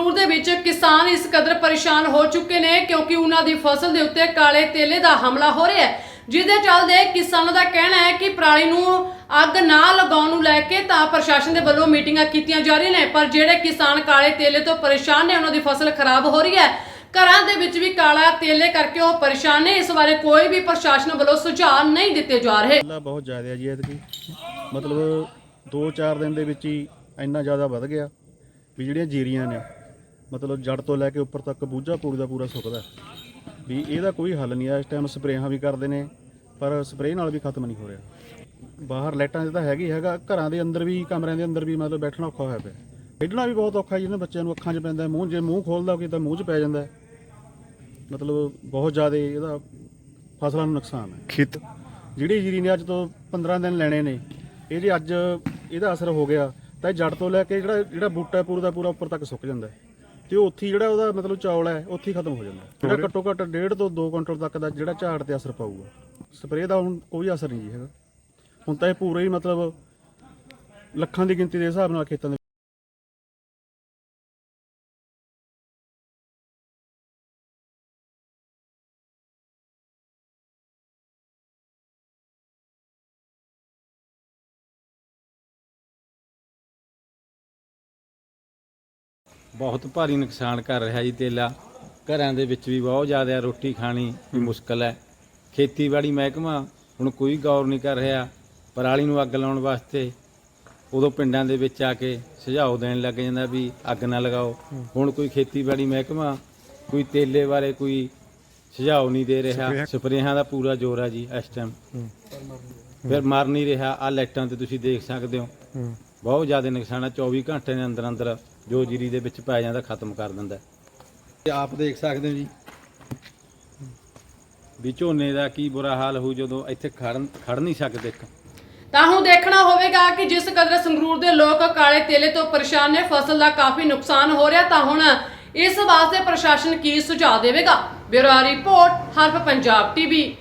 ਸੰਗਰੂਰ ਦੇ ਵਿੱਚ ਕਿਸਾਨ ਇਸ ਕਦਰ ਪਰੇਸ਼ਾਨ ਹੋ ਚੁੱਕੇ ਨੇ ਕਿਉਂਕਿ ਉਹਨਾਂ ਦੀ ਫਸਲ ਦੇ ਉੱਤੇ ਕਾਲੇ ਤੇਲੇ ਦਾ ਹਮਲਾ ਹੋ ਰਿਹਾ ਹੈ। ਜਿਹਦੇ ਚੱਲਦੇ ਕਿਸਾਨਾਂ ਦਾ ਕਹਿਣਾ ਹੈ ਕਿ ਪਰਾਲੀ ਨੂੰ ਅੱਗ ਨਾ ਲਗਾਉਣ ਨੂੰ ਲੈ ਕੇ ਤਾਂ ਪ੍ਰਸ਼ਾਸਨ ਦੇ ਵੱਲੋਂ ਮੀਟਿੰਗਾਂ ਕੀਤੀਆਂ ਜਾ ਰਹੀਆਂ ਨੇ, ਪਰ ਜਿਹੜੇ ਕਿਸਾਨ ਕਾਲੇ ਤੇਲੇ ਤੋਂ ਪਰੇਸ਼ਾਨ ਨੇ, ਉਹਨਾਂ ਦੀ ਫਸਲ ਖਰਾਬ ਹੋ ਰਹੀ ਹੈ। ਘਰਾਂ ਦੇ ਵਿੱਚ ਵੀ ਕਾਲਾ ਤੇਲੇ ਕਰਕੇ ਉਹ ਪਰੇਸ਼ਾਨ ਨੇ। ਇਸ ਬਾਰੇ ਕੋਈ ਵੀ ਪ੍ਰਸ਼ਾਸਨ ਵੱਲੋਂ ਸੁਝਾਅ ਨਹੀਂ ਦਿੱਤੇ ਜਾ ਰਹੇ। ਪਹਿਲਾਂ ਬਹੁਤ ਜ਼ਿਆਦਾ ਜੀ ਐਤਕੀ ਮਤਲਬ 2-4 ਦਿਨ ਦੇ ਵਿੱਚ ਹੀ ਇੰਨਾ ਜ਼ਿਆਦਾ ਵੱਧ ਗਿਆ ਵੀ ਜਿਹੜੀਆਂ ਜੀਰੀਆਂ ਨੇ ਮਤਲਬ ਜੜ ਤੋਂ ਲੈ ਕੇ ਉੱਪਰ ਤੱਕ ਬੂਝਾ ਪੂਰੀ ਦਾ ਪੂਰਾ ਸੁੱਕਦਾ। ਵੀ ਇਹਦਾ ਕੋਈ ਹੱਲ ਨਹੀਂ ਆ ਇਸ ਟਾਈਮ ਸਪਰੇਹਾਂ ਵੀ ਕਰਦੇ ਨੇ ਪਰ ਸਪਰੇਅ ਨਾਲ ਵੀ ਖਤਮ ਨਹੀਂ ਹੋ ਰਿਹਾ ਬਾਹਰ ਲਾਈਟਾਂ 'ਤੇ ਤਾਂ ਹੈਗੀ ਹੈਗਾ ਘਰਾਂ ਦੇ ਅੰਦਰ ਵੀ ਕਮਰਿਆਂ ਦੇ ਅੰਦਰ ਵੀ ਮਤਲਬ ਬੈਠਣਾ ਔਖਾ ਹੋਇਆ ਪਿਆ ਖੇਡਣਾ ਵੀ ਬਹੁਤ ਔਖਾ ਜੀ ਇਹਨਾਂ ਬੱਚਿਆਂ ਨੂੰ ਅੱਖਾਂ 'ਚ ਪੈਂਦਾ ਮੂੰਹ ਜੇ ਮੂੰਹ ਖੋਲਦਾ ਕੋਈ ਤਾਂ ਮੂੰਹ 'ਚ ਪੈ ਜਾਂਦਾ। ਮਤਲਬ ਬਹੁਤ ਜ਼ਿਆਦਾ ਇਹਦਾ ਫਸਲਾਂ ਨੂੰ ਨੁਕਸਾਨ ਹੈ ਖੇਤ ਜਿਹੜੀ ਜੀਰੀ ਨੇ ਅੱਜ ਤੋਂ 15 ਦਿਨ ਲੈਣੇ ਨੇ ਇਹ ਜੇ ਅੱਜ ਇਹਦਾ ਅਸਰ ਹੋ ਗਿਆ ਤਾਂ ਜੜ ਤੋਂ ਲੈ ਕੇ ਜਿਹੜਾ ਜਿਹੜਾ ਬੂਟਾ ਪੂਰਾ ਦਾ ਪੂਰਾ ਉੱਪਰ ਤੱਕ ਸੁੱਕ ਜਾਂਦਾ ਹੈ। ਤੇ ਉੱਥੇ ਜਿਹੜਾ ਉਹਦਾ ਮਤਲਬ ਚੌਲ ਹੈ ਉੱਥੇ ਹੀ ਖਤਮ ਹੋ ਜਾਂਦਾ। ਜਿਹੜਾ ਘੱਟੋ ਘੱਟ 1.5 ਤੋਂ 2 ਕੁਇੰਟਲ ਤੱਕ ਦਾ ਜਿਹੜਾ ਝਾੜ ਤੇ ਅਸਰ ਪਾਊਗਾ। ਸਪਰੇਅ ਦਾ ਹੁਣ ਕੋਈ ਅਸਰ ਨਹੀਂ ਜੀ ਹੈਗਾ। ਹੁਣ ਤਾਂ ਇਹ ਪੂਰਾ ਹੀ ਮਤਲਬ ਲੱਖਾਂ ਦੀ ਗਿਣਤੀ ਦੇ ਹਿਸਾਬ ਨਾਲ ਖੇਤਾਂ ਦੇ ਬਹੁਤ ਭਾਰੀ ਨੁਕਸਾਨ ਕਰ ਰਿਹਾ ਜੀ ਤੇਲਾ। ਘਰਾਂ ਦੇ ਵਿੱਚ ਵੀ ਬਹੁਤ ਜ਼ਿਆਦਾ ਰੋਟੀ ਖਾਣੀ ਵੀ ਮੁਸ਼ਕਲ ਹੈ। ਖੇਤੀਬਾੜੀ ਮਹਿਕਮਾ ਹੁਣ ਕੋਈ ਗੌਰ ਨਹੀਂ ਕਰ ਰਿਹਾ। ਪਰਾਲੀ ਨੂੰ ਅੱਗ ਲਾਉਣ ਵਾਸਤੇ ਉਦੋਂ ਪਿੰਡਾਂ ਦੇ ਵਿੱਚ ਆ ਕੇ ਸੁਝਾਅ ਦੇਣ ਲੱਗ ਜਾਂਦਾ ਵੀ ਅੱਗ ਨਾ ਲਗਾਓ। ਹੁਣ ਕੋਈ ਖੇਤੀਬਾੜੀ ਮਹਿਕਮਾ ਕੋਈ ਤੇਲੇ ਬਾਰੇ ਕੋਈ ਸੁਝਾਅ ਨਹੀਂ ਦੇ ਰਿਹਾ। ਸਪਰੇਹਾਂ ਦਾ ਪੂਰਾ ਜ਼ੋਰ ਆ ਜੀ ਇਸ ਟਾਈਮ ਫਿਰ ਮਰ ਨਹੀਂ ਰਿਹਾ। ਆ ਲਾਈਟਾਂ ਤੇ ਤੁਸੀਂ ਦੇਖ ਸਕਦੇ ਹੋ। ਬਹੁਤ ਜ਼ਿਆਦਾ ਨੁਕਸਾਨ ਆ। 24 ਘੰਟੇ ਦੇ ਅੰਦਰ ਅੰਦਰ ਜੋ ਜੀਰੀ ਦੇ ਵਿੱਚ ਪੈ ਜਾਂਦਾ ਖਤਮ ਕਰ ਦਿੰਦਾ। ਤੇ ਆਪ ਦੇਖ ਸਕਦੇ ਹੋ ਜੀ। ਵੀ ਝੋਨੇ ਦਾ ਕੀ ਬੁਰਾ ਹਾਲ ਹੋਊ ਜਦੋਂ ਇੱਥੇ ਖੜ ਖੜ ਨਹੀਂ ਸਕਦੇ ਇੱਕ। ਤਾਂ ਹੁਣ ਦੇਖਣਾ ਹੋਵੇਗਾ ਕਿ ਜਿਸ ਕਦਰ ਸੰਗਰੂਰ ਦੇ ਲੋਕ ਕਾਲੇ ਤੇਲੇ ਤੋਂ ਪਰੇਸ਼ਾਨ ਨੇ ਫਸਲ ਦਾ ਕਾਫੀ ਨੁਕਸਾਨ ਹੋ ਰਿਹਾ ਤਾਂ ਹੁਣ ਇਸ ਵਾਸਤੇ ਪ੍ਰਸ਼ਾਸਨ ਕੀ ਸੁਝਾਅ ਦੇਵੇਗਾ? Bureau report Harf Punjab TV.